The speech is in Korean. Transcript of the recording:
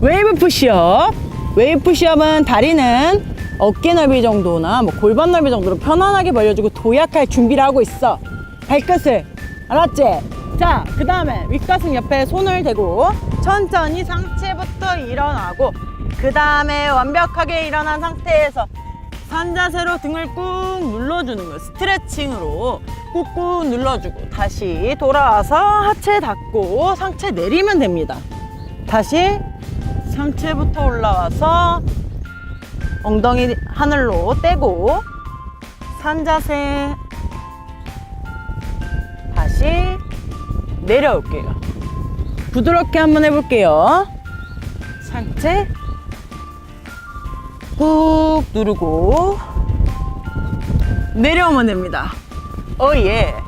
웨이브 푸시업. 웨이브 푸시업은 다리는 어깨 넓이 정도나 뭐 골반 넓이 정도로 편안하게 벌려주고 도약할 준비를 하고 있어. 발끝을. 알았지? 자, 그 다음에 윗가슴 옆에 손을 대고 천천히 상체부터 일어나고 그 다음에 완벽하게 일어난 상태에서 산자세로 등을 꾹 눌러주는 거 스트레칭으로 꾹꾹 눌러주고 다시 돌아와서 하체 닫고 상체 내리면 됩니다. 다시 상체부터 올라와서 엉덩이 하늘로 떼고 산자세 다시 내려올게요. 부드럽게 한번 해볼게요. 상체 꾹 누르고 내려오면 됩니다. 오예.